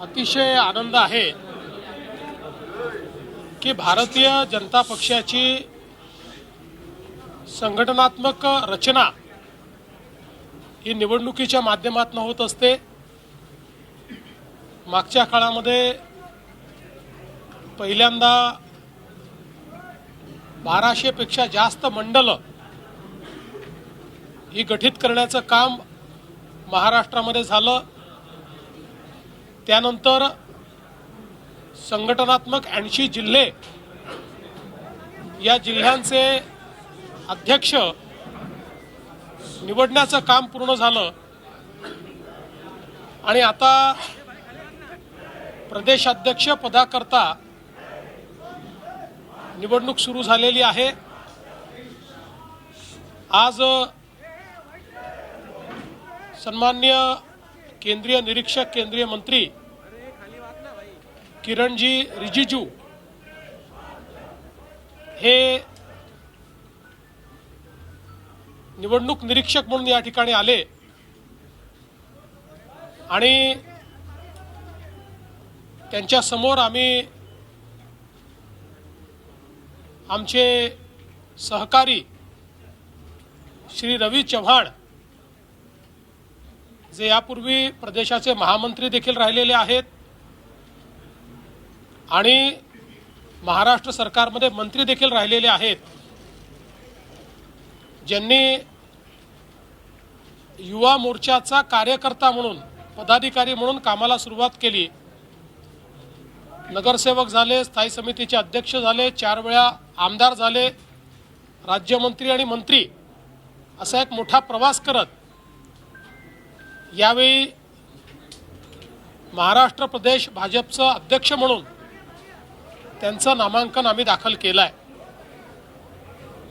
अतिशय आनंद आहे की भारतीय जनता पक्षाची संघटनात्मक रचना ही निवडणुकीच्या माध्यमातून होत असते. मागच्या काळामध्ये पहिल्यांदा बाराशेपेक्षा जास्त मंडलं ही गठीत करण्याचं काम महाराष्ट्रामध्ये झालं. त्यानंतर संघटनात्मक ऐंशी जिल्हे या जिल्ह्यांचे अध्यक्ष निवडण्याचं काम पूर्ण झालं. आणि आता प्रदेशाध्यक्ष पदाकरता निवडणूक सुरू झालेली आहे. आज सन्मान्य केंद्रीय निरीक्षक केंद्रीय मंत्री किरणजी रिजिजू हे निवडणूक निरीक्षक म्हणून या ठिकाणी आले. आणि त्यांच्यासमोर आम्ही आमचे सहकारी श्री रवी चव्हाण जे यापूर्वी प्रदेशाचे महामंत्री देखील राहिलेले आहेत आणि महाराष्ट्र सरकारमध्ये मंत्री देखील राहिलेले आहेत. ज्यांनी युवा मोर्चाचा कार्यकर्ता म्हणून पदाधिकारी म्हणून कामाला सुरुवात केली. नगरसेवक झाले स्थायी समितीचे अध्यक्ष झाले चार वेळा आमदार झाले राज्यमंत्री आणि मंत्री असा एक मोठा प्रवास करत यावेळी महाराष्ट्र प्रदेश भाजपचं अध्यक्ष म्हणून त्यांचं नामांकन आम्ही दाखल केलं आहे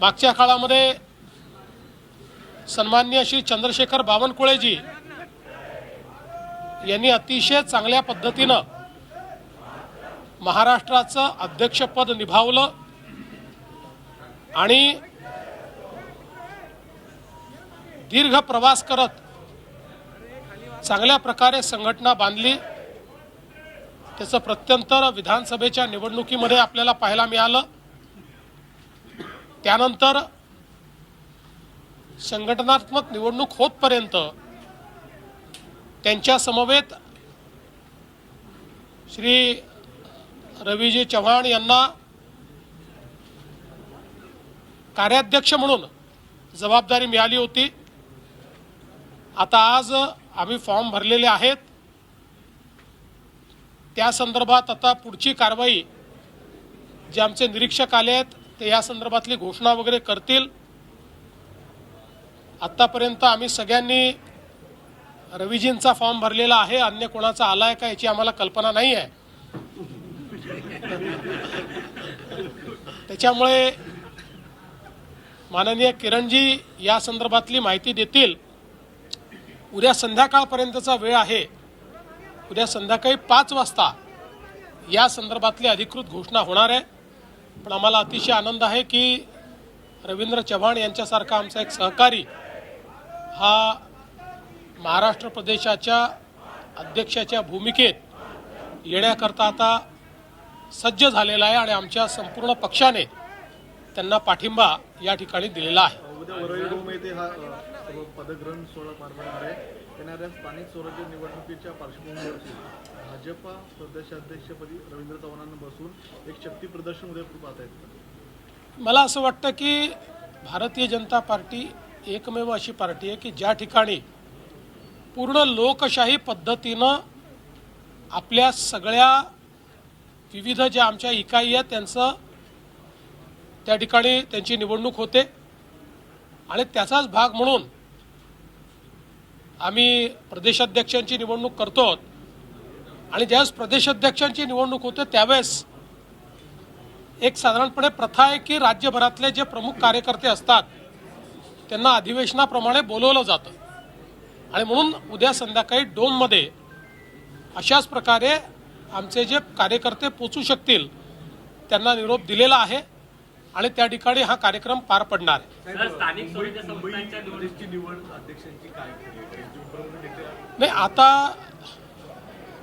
मागच्या काळामध्ये सन्मान्य श्री चंद्रशेखर बावनकुळेजी यांनी अतिशय चांगल्या पद्धतीनं महाराष्ट्राचं अध्यक्षपद निभावलं आणि दीर्घ प्रवास करत चांगल्या प्रकारे संघटना बांधली. त्याचं प्रत्यंतर विधानसभेच्या निवडणुकीमध्ये आपल्याला पाहायला मिळालं. त्यानंतर संघटनात्मक निवडणूक होतपर्यंत त्यांच्या समवेत श्री रवीजी चव्हाण यांना कार्याध्यक्ष म्हणून जबाबदारी मिळाली होती. आता आज आम्ही फॉर्म भरलेले आहेत. त्या संदर्भात आता पुढची कारवाई जे आमचे निरीक्षक आले आहेत ते या संदर्भातली घोषणा वगैरे करतील. आत्तापर्यंत आम्ही सगळ्यांनी रविजींचा फॉर्म भरलेला आहे अन्य कोणाचा आला आहे का याची आम्हाला कल्पना नाही आहे. त्याच्यामुळे माननीय किरणजी या संदर्भातली माहिती देतील. उद्या संध्याकाळपर्यंतचा वेळ आहे. उद्या संध्याकाळी पाच वाजता या संदर्भातली अधिकृत घोषणा होणार आहे. पण आम्हाला अतिशय आनंद आहे की रवींद्र चव्हाण यांच्यासारखा आमचा एक सहकारी हा महाराष्ट्र प्रदेशाच्या अध्यक्षाच्या भूमिकेत येण्याकरता आता सज्ज झालेला आहे आणि आमच्या संपूर्ण पक्षाने त्यांना पाठिंबा या ठिकाणी दिलेला आहे. येणाऱ्या स्थानिक स्वराज्य निवडणुकीच्या पार्श्वभूमीवरती भाजपा प्रदेशाध्यक्षपदी रवींद्र चव्हाणांना बसून एक शक्ती प्रदर्शन उद्या पाहत आहेत मला असं वाटतं की भारतीय जनता पार्टी एकमेव अशी पार्टी आहे की ज्या ठिकाणी पूर्ण लोकशाही पद्धतीनं आपल्या सगळ्या विविध ज्या आमच्या इकाई आहेत त्यांचं त्या ठिकाणी त्यांची निवडणूक होते. आणि त्याचाच भाग म्हणून आम्ही प्रदेशाध्यक्षांची निवडणूक करतो आणि ज्यावेळेस प्रदेशाध्यक्षांची निवडणूक होते त्यावेळेस एक साधारणपणे प्रथा आहे की राज्यभरातले जे प्रमुख कार्यकर्ते असतात त्यांना अधिवेशनाप्रमाणे बोलवलं जातं. आणि म्हणून उद्या संध्याकाळी डोममध्ये अशाच प्रकारे आमचे जे कार्यकर्ते पोचू शकतील त्यांना निरोप दिलेला आहे. आणि त्या ठिकाणी हा कार्यक्रम पार पडणार आहे. सर स्थानिक स्वराज्य संस्थांच्या निवडणुकीची प्रदेशची निवड अध्यक्षांची काय केली? त्यांची उपप्रमुख देखील नाही आता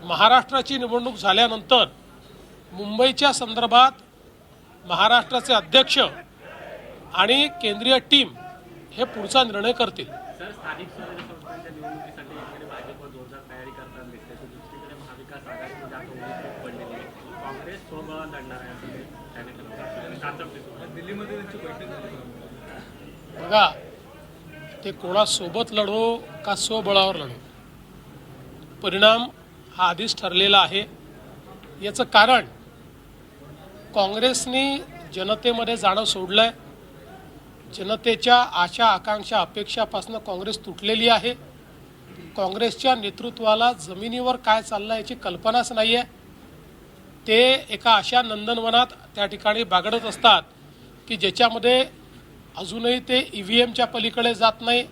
महाराष्ट्राची निवडणूक झाल्यानंतर मुंबईच्या संदर्भात महाराष्ट्राचे अध्यक्ष आणि केंद्रीय टीम हे पुढचा निर्णय करतील. काँग्रेस बघा ते कोणासोबत लढो का स्वबळावर लढो? परिणाम हा आधीच ठरलेला आहे. याचं कारण काँग्रेसने जनतेमध्ये जाणं सोडलंय. जनतेच्या आशा आकांक्षा अपेक्षापासून काँग्रेस तुटलेली आहे. काँग्रेसच्या नेतृत्वाला जमिनीवर काय चाललं याची कल्पनाच नाही आहे ते एका अशा नंदनवनात त्या ठिकाणी बागडत असतात की ज्याच्यामध्ये अजूनही ते ई व्ही एमच्या पलीकडे जात नाही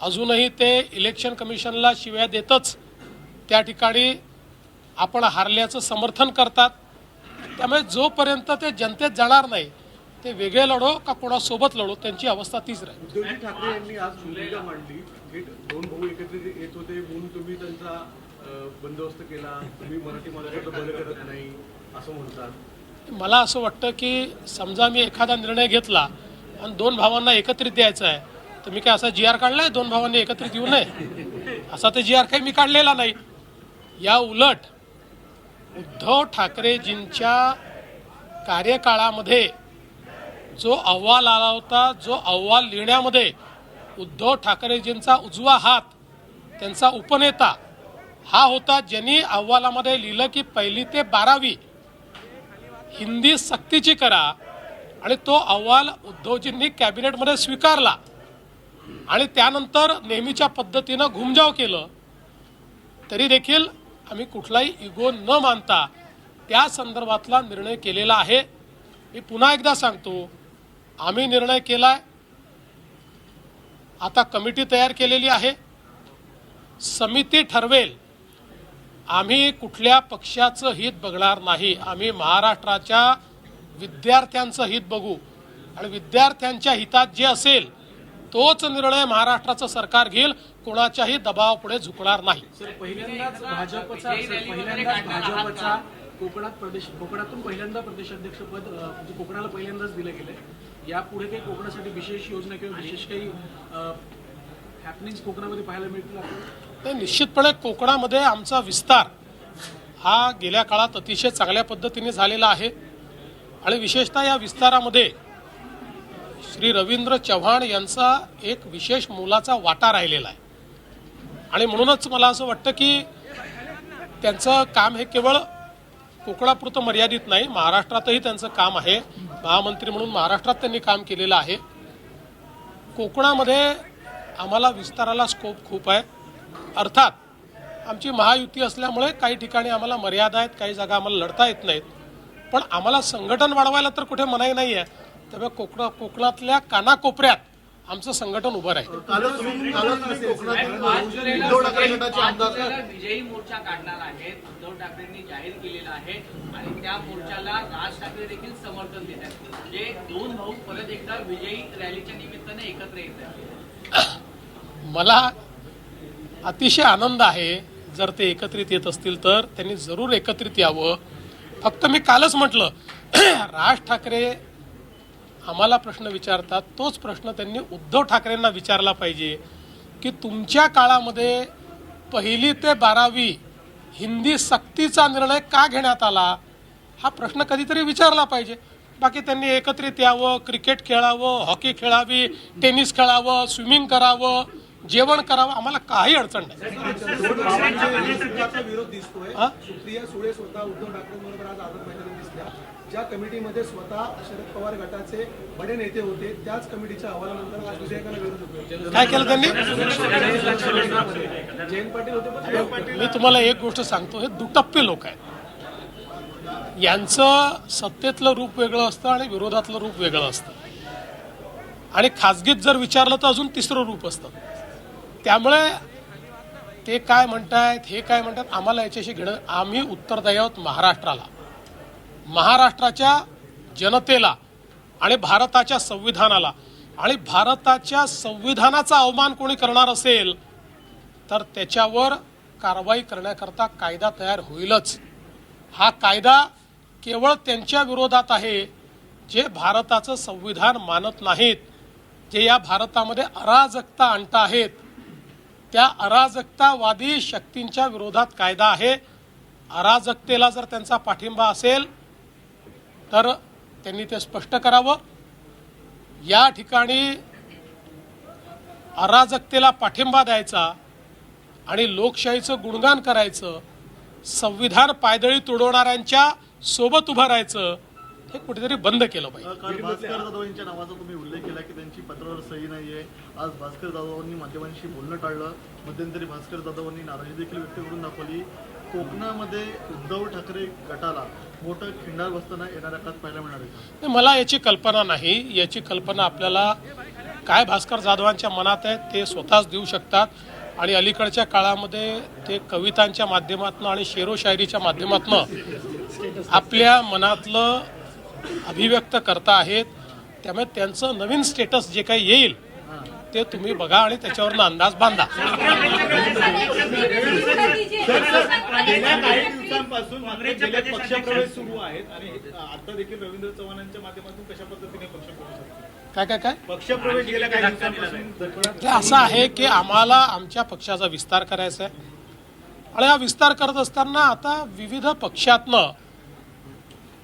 अजूनही ते इलेक्शन कमिशनला शिव्या देतच त्या ठिकाणी आपण हारल्याचं समर्थन करतात. त्यामुळे जोपर्यंत ते जनतेत जाणार नाही ते वेगळे लढो का कोणासोबत लढो त्यांची अवस्था तीच राहील. उद्धवजी ठाकरे यांनी आज भूमिका मांडली. दोन भाऊ एकत्रित येत होते म्हणून तुम्ही त्यांचा बंदोबस्त केला तुम्ही मराठी माणसाचं बंद करत नाही असं म्हणतात. मला असं वाटतं की समजा मी एखादा निर्णय घेतला आणि दोन भावांना एकत्रित द्यायचा आहे तर मी काय असा जी आर काढला आहे? दोन भावांनी एकत्रित येऊ नये? असा तर जी आर काही मी काढलेला नाही. या उलट उद्धव ठाकरेजींच्या कार्यकाळामध्ये जो अहवाल आला होता जो अहवाल लिहिण्यामध्ये उद्धव ठाकरेजींचा उजवा हात त्यांचा उपनेता हा होता ज्यांनी अहवालामध्ये लिहिलं की पहिली ते बारावी हिंदी सक्तीची करा आणि तो अहवाल उद्धवजींनी कॅबिनेटमध्ये स्वीकारला. आणि त्यानंतर नेहमीच्या पद्धतीनं घुमजाव केलं. तरी देखील आम्ही कुठलाही इगो न मानता त्या संदर्भातला निर्णय केलेला आहे. मी पुन्हा एकदा सांगतो आम्ही निर्णय केला आहे आता कमिटी तयार केलेली आहे. समिती ठरवेल. आम्ही कुठल्या पक्षाचं हित बघणार नाही. आम्ही महाराष्ट्राच्या विद्यार्थ्यांचं हित बघू. आणि विद्यार्थ्यांच्या हितात जे असेल तोच निर्णय महाराष्ट्राचं सरकार घेईल. कोणाच्याही दबावापुढे झुकणार नाही. कोकणात प्रदेश कोकणातून पहिल्यांदा प्रदेशाध्यक्ष पद म्हणजे कोकणाला पहिल्यांदाच दिलं गेलंय. यापुढे काही कोकणासाठी विशेष योजना किंवा विशेष काही हॅपनिंग कोकणामध्ये पाहायला मिळतील आपल्याला? ते निश्चितपणे कोकणामध्ये आमचा विस्तार हा गेल्या काळात अतिशय चांगल्या पद्धतीने झालेला आहे. आणि विशेषतः या विस्तारामध्ये श्री रवींद्र चव्हाण यांचा एक विशेष मोलाचा वाटा राहिलेला आहे. आणि म्हणूनच मला असं वाटतं की त्यांचं काम हे केवळ कोकणापुरतं मर्यादित नाही महाराष्ट्रातही त्यांचं काम आहे. महामंत्री म्हणून महाराष्ट्रात त्यांनी काम केलेलं आहे. कोकणामध्ये आम्हाला विस्ताराला स्कोप खूप आहे. अर्थात आमची महायुती असल्यामुळे काही ठिकाणी आम्हाला मर्यादा आहेत काही जागा आम्हाला लढता येत नाहीत. पण आम्हाला संघटन वाढवायला तर कुठे मनाई नाही आहे त्यामुळे कोकणा कोकणातल्या कानाकोपऱ्यात आमचं संघटन उभं राहील. विजयी मोर्चा काढणार आहेत. उद्धव ठाकरेंनी जाहीर केलेला आहे आणि त्या मोर्चाला राज ठाकरे देखील समर्थन देत आहेत. म्हणजे दोन भाऊ परत एकदा विजयी रॅलीच्या निमित्ताने एकत्र येत आहेत. मला अतिशय आनंद आहे. जर ते एकत्रित येत असतील तर त्यांनी जरूर एकत्रित यावं. फक्त मी कालच म्हटलं राज ठाकरे आम्हाला प्रश्न विचारतात तोच प्रश्न त्यांनी उद्धव ठाकरेंना विचारला पाहिजे की तुमच्या काळामध्ये पहिली ते बारावी हिंदी सक्तीचा निर्णय का घेण्यात आला? हा प्रश्न कधीतरी विचारला पाहिजे. बाकी त्यांनी एकत्रित यावं क्रिकेट खेळावं हॉकी खेळावी टेनिस खेळावं स्विमिंग करावं. जेवण करावं आम्हाला काही अडचण नाही. ज्या कमिटीमध्ये स्वतः शरद पवार गटाचे बडे नेते होते त्याच कमिटीच्या अहवालानंतर आज विधेयकाला विरोध होतोय. काय केलं त्यांनी? जयंत पाटील होते मी तुम्हाला एक गोष्ट सांगतो हे दुटप्पे लोक आहेत. यांचं सत्तेतलं रूप वेगळं असतं आणि विरोधातलं रूप वेगळं असतं. आणि खाजगीत जर विचारलं तर अजून तिसरं रूप असतं. त्यामुळे ते काय म्हणतायत हे काय म्हणतात आम्हाला याच्याशी घेणं आम्ही उत्तरदायी आहोत महाराष्ट्राला. महाराष्ट्राच्या जनतेला आणि भारताच्या संविधानाला. आणि भारताच्या संविधानाचा अवमान कोणी करणार असेल तर त्याच्यावर कारवाई करण्याकरता कायदा तयार होईलच. हा कायदा केवळ त्यांच्या विरोधात आहे जे भारताचं संविधान मानत नाहीत जे या भारतामध्ये अराजकता आणता आहेत. त्या अराजकतावादी शक्तींच्या विरोधात कायदा आहे. अराजकतेला जर त्यांचा पाठिंबा असेल तर त्यांनी ते स्पष्ट करावं. या ठिकाणी अराजकतेला पाठिंबा द्यायचा आणि लोकशाहीचं गुणगान करायचं संविधान पायदळी तुडवणाऱ्यांच्या सोबत उभं राहायचं हे कुठेतरी बंद केलं पाहिजे. काल भास्कर जाधव यांच्या नावाचा तुम्ही उल्लेख केला की त्यांची पत्रावर सही नाहीये. आज भास्कर जाधवांनी माध्यमांशी बोलणं टाळलं. मध्यंतरी भास्कर जाधवांनी नाराजी देखील व्यक्त करून दाखवली. कोकणामध्ये उद्धव ठाकरे गटाला मोठं खिंडार बसताना येणाऱ्या काळात पाहायला मिळणार आहे मला याची कल्पना नाही. याची कल्पना आपल्याला काय भास्कर जाधवांच्या मनात आहे ते स्वतःच देऊ शकतात. आणि अलीकडच्या काळामध्ये ते कवितांच्या माध्यमातून आणि शेरोशायरीच्या माध्यमातून आपल्या मनातलं अभिव्यक्त करता आहेत त्यामुळे त्यांचं नवीन स्टेटस जे काही येईल ते तुम्ही बघा आणि त्याच्यावरनं अंदाज बांधा. गेल्या काही दिवसांपासून मात्र गेले पक्षप्रवेश सुरू आहेत आणि आता देखील रवींद्र चव्हाणांच्या माध्यमातून कशा पद्धतीने पक्षप्रवेश होतो? काय काय काय? पक्षप्रवेश गेल्या काही दिवसांपासून दररोज हे असं आहे की आम्हाला आमच्या पक्षाचा विस्तार करायचा आहे. आणि हा विस्तार करत असताना आता विविध पक्षातनं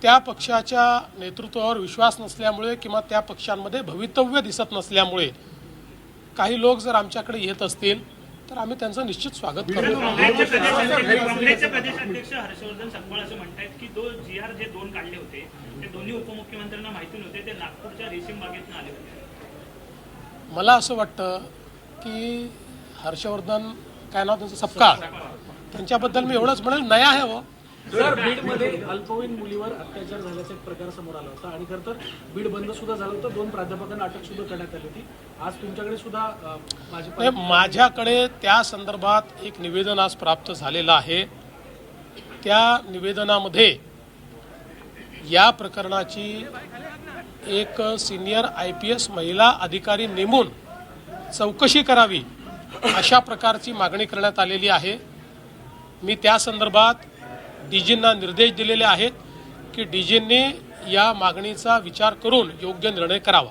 त्या पक्षाच्या नेतृत्वावर विश्वास नसल्यामुळे किंवा त्या पक्षांमध्ये भवितव्य दिसत नसल्यामुळे काही लोक जर आमच्याकडे येत असतील तर आम्ही त्यांचं निश्चित स्वागत करू काँग्रेसचे प्रदेश- काँग्रेसचे प्रदेशाध्यक्ष हर्षवर्धन सकपाळ असं म्हणतायत की दो जी आर जे दोन काढले होते ते दोन्ही उपमुख्यमंत्र्यांना माहिती नव्हते ते नागपूरच्या रेशीम बागेतून आले होते. मला असं वाटतं की हर्षवर्धन काय नाव त्यांचं? सपकाळ. त्यांच्याबद्दल मी एवढंच म्हणेल नया आहे हो. सर बीडमध्ये अल्पवयीन मुलीवर अत्याचार झाल्याचा एक प्रकार समोर आला होता. आणि खरं तर बीड बंद सुद्धा झालं होतं. दोन प्राध्यापकांना अटक सुद्धा करण्यात आली होती. आज तुमच्याकडे सुद्धा माझ्याकडे त्या संदर्भात एक निवेदन आज प्राप्त झालेलं आहे. त्या निवेदनामध्ये या प्रकरणाची एक सिनियर आय पी एस महिला अधिकारी नेमून चौकशी करावी अशा प्रकारची मागणी करण्यात आलेली आहे. मी त्या संदर्भात डीजींना निर्देश दिलेले आहेत की डीजींनी या मागणीचा विचार करून योग्य निर्णय करावा.